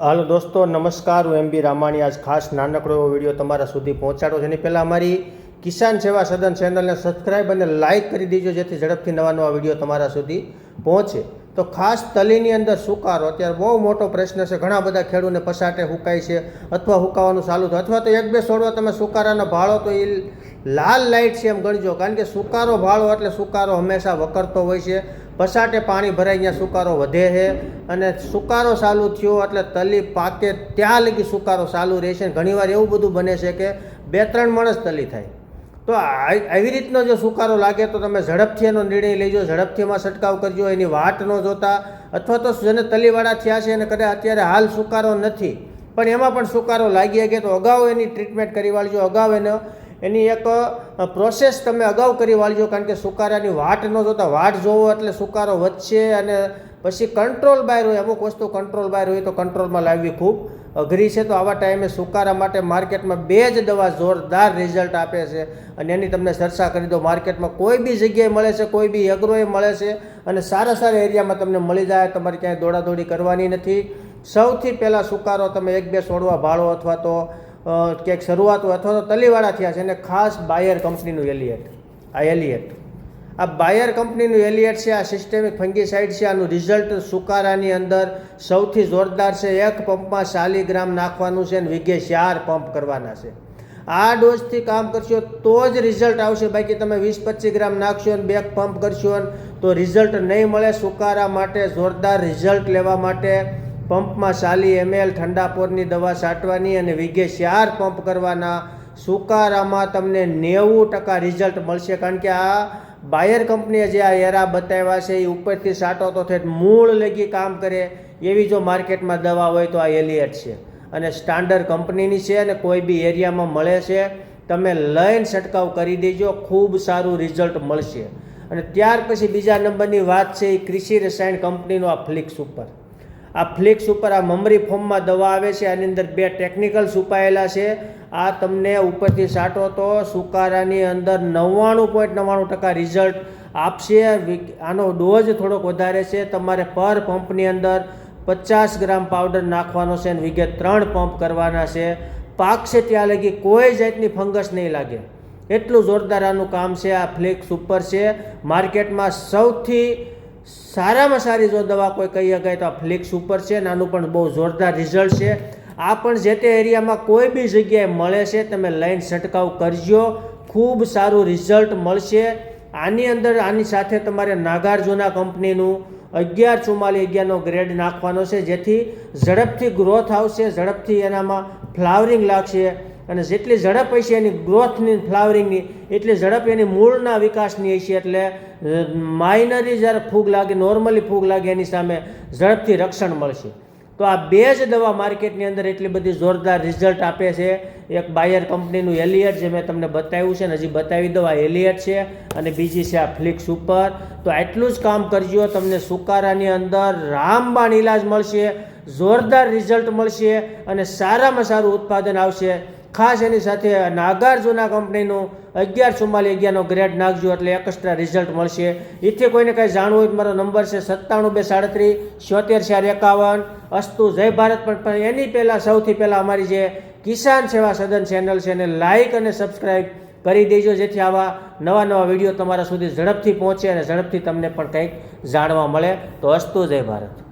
હાલો દોસ્તો, નમસ્કાર, હું એમ બી રામાણી. આજ ખાસ નાનકડો એવો વીડિયો તમારા સુધી પહોંચાડો છે. એની પહેલાં અમારી કિસાન સેવા સદન ચેનલને સબસ્ક્રાઈબ અને લાઇક કરી દેજો, જેથી ઝડપથી નવા નવા વીડિયો તમારા સુધી પહોંચે. તો ખાસ તલીની અંદર સુકારો અત્યારે બહુ મોટો પ્રશ્ન છે. ઘણા બધા ખેડૂને પસાટે હુકાય છે અથવા હુકાવાનું ચાલુ થયું. અથવા તો એક બે છોડવા તમે સુકારાનો ભાળો તો એ લાલ લાઇટ છે એમ ગણજો. કારણ કે સુકારો ભાળો એટલે સુકારો હંમેશા વકરતો હોય છે. પસાટે પાણી ભરાય ત્યાં સુકારો વધે છે અને સુકારો ચાલુ થયો એટલે તલી પાકે ત્યાં લગી સુકારો ચાલુ રહેશે ઘણીવાર એવું બધું બને છે કે બે ત્રણ માણસ તલી થાય. તો આવી રીતનો જો સુકારો લાગે તો તમે ઝડપથી એનો નિર્ણય લેજો. ઝડપથી એમાં છંટકાવ કરજો. એની વાટ ન જોતા અથવા તો જેને તલીવાળા થયા છે અને કદાચ અત્યારે હાલ સુકારો નથી. પણ એમાં પણ સુકારો લાગી શકે તો અગાઉ એની ટ્રીટમેન્ટ કરી વાળજો. અગાઉ એનો એની એક પ્રોસેસ તમે અગાઉ કરી વાળજો, કારણ કે સુકારાની વાટ ન જોતા, વાટ જોવો એટલે સુકારો વધશે અને પછી કંટ્રોલ બહાર હોય અમુક વસ્તુ કંટ્રોલ બહાર હોય તો કંટ્રોલમાં લાવવી ખૂબ અઘરી છે. તો આવા ટાઈમે સુકારા માટે માર્કેટમાં બે જ દવા જોરદાર રિઝલ્ટ આપે છે. અને એની તમને ચર્ચા કરી દો માર્કેટમાં કોઈ બી જગ્યાએ મળે છે, કોઈ બી એગ્રોએ મળે છે અને સારા સારા એરિયામાં તમને મળી જાય, તમારે ક્યાંય દોડાદોડી કરવાની નથી. સૌથી પહેલાં સુકારો તમે એક બે છોડવા ભાળો અથવા તો ક્યાંક શરૂઆત હોય અથવા તો તલીવાળા થયા છે અને ખાસ બાયર કંપનીનું એલિયટ, આ એલિયટ. આ બાયર કંપનીનું એલિયટ છે, આ સિસ્ટેમિક ફંગીસાઇડ છે, આનું રિઝલ્ટ સુકારાની અંદર સૌથી જોરદાર છે, એક પંપમાં ચાલી ગ્રામ નાખવાનું છે અને વિઘે ચાર પંપ કરવાના છે. આ ડોઝથી કામ કરશો તો જ રિઝલ્ટ આવશે. બાકી તમે વીસ પચીસ ગ્રામ નાખશો અને બેક પંપ કરશો તો રિઝલ્ટ નહીં મળે. સુકારા માટે જોરદાર રિઝલ્ટ લેવા માટે પંપમાં ચાલી એમએલ ઠંડાપોરની દવા છાંટવાની અને વીઘે ચાર પંપ કરવાના. સુકારામાં તમને નેવું ટકા રિઝલ્ટ મળશે કારણ કે આ બાયર કંપનીએ જે આ એરા બતાવ્યા છે, એ ઉપરથી સાટો તો થેટ મૂળ લગી કામ કરે. એવી જો માર્કેટમાં દવા હોય તો આ એલિયટ છે. અને સ્ટાન્ડર્ડ કંપનીની છે અને કોઈ બી એરિયામાં મળે છે, તમે લઈને છંટકાવ કરી દેજો, ખૂબ સારું રિઝલ્ટ મળશે. અને ત્યાર પછી બીજા નંબરની વાત છે, એ કૃષિ રસાયણ કંપનીનો આ ફ્લિક્સ ઉપર. આ ફ્લિક્સ ઉપર આ મમરી ફોર્મમાં દવા આવે છે, આની અંદર બે ટેકનિકલ છુપાયેલા છે. આ તમને ઉપરથી સાટો તો સુકારાની અંદર નવ્વાણું પોઈન્ટ નવ્વાણું ટકા રિઝલ્ટ આપશે. આનો ડોઝ થોડોક વધારે છે. તમારે પર પંપની અંદર પચાસ ગ્રામ પાવડર નાખવાનો છે અને વિગે ત્રણ પંપ કરવાના છે. પાકશે ત્યાં લગી કોઈ જાતની ફંગસ નહીં લાગે. એટલું જોરદાર આનું કામ છે આ ફ્લેક્સ ઉપર છે. માર્કેટમાં સૌથી સારામાં સારી જો દવા કોઈ કહી શકાય તો ફ્લિક્સ ઉપર છે અને આનું પણ બહુ જોરદાર રિઝલ્ટ છે. આ પણ જે તે એરિયામાં કોઈ બી જગ્યાએ મળે છે, તમે લઈને છંટકાવ કરજો. ખૂબ સારું રિઝલ્ટ મળશે. આની અંદર, આની સાથે તમારે નાગાર્જુના કંપનીનું અગિયાર ચુમ્માલી અગિયારનો ગ્રેડ નાખવાનો છે, જેથી ઝડપથી ગ્રોથ આવશે, ઝડપથી એનામાં ફ્લાવરિંગ લાગશે. અને જેટલી ઝડપ હશે એની ગ્રોથની ફ્લાવરિંગની એટલી ઝડપ એની મૂળના વિકાસની હશે એટલે માઇનરી જ્યારે ફૂગ લાગે નોર્મલી ફૂગ લાગે, એની સામે ઝડપથી રક્ષણ મળશે. તો આ બે જ દવા માર્કેટની અંદર એટલી બધી જોરદાર રિઝલ્ટ આપે છે. એક બાયર કંપનીનું એલિયટ જે મેં તમને બતાવ્યું છે ને, હજી બતાવી દઉં, આ એલિયટ છે અને બીજી છે આ ફ્લિક્સ ઉપર તો આટલું જ કામ કરજો, તમને સુકારાની અંદર રામબાણ ઇલાજ મળશે, જોરદાર રિઝલ્ટ મળશે અને સારામાં સારું ઉત્પાદન આવશે. ખાસ એની સાથે નાગાર્જુના કંપનીનું અગિયાર ચુમ્માલી અગિયારનો ગ્રેડ નાખજો એટલે એક્સ્ટ્રા રિઝલ્ટ મળશે. એથી કોઈને કાંઈ જાણવું હોય તો મારો નંબર છે સત્તાણું બે સાડત્રીસ, છોતેર ચાર એકાવન. અસ્તુ, જય ભારત. પણ એની પહેલાં, સૌથી પહેલાં અમારી જે કિસાન સેવા સદન ચેનલ છે એને લાઇક અને સબસ્ક્રાઈબ કરી દેજો, જેથી આવા નવા નવા વીડિયો તમારા સુધી ઝડપથી પહોંચે અને ઝડપથી તમને પણ કંઈક જાણવા મળે. તો અસ્તુ, જય ભારત.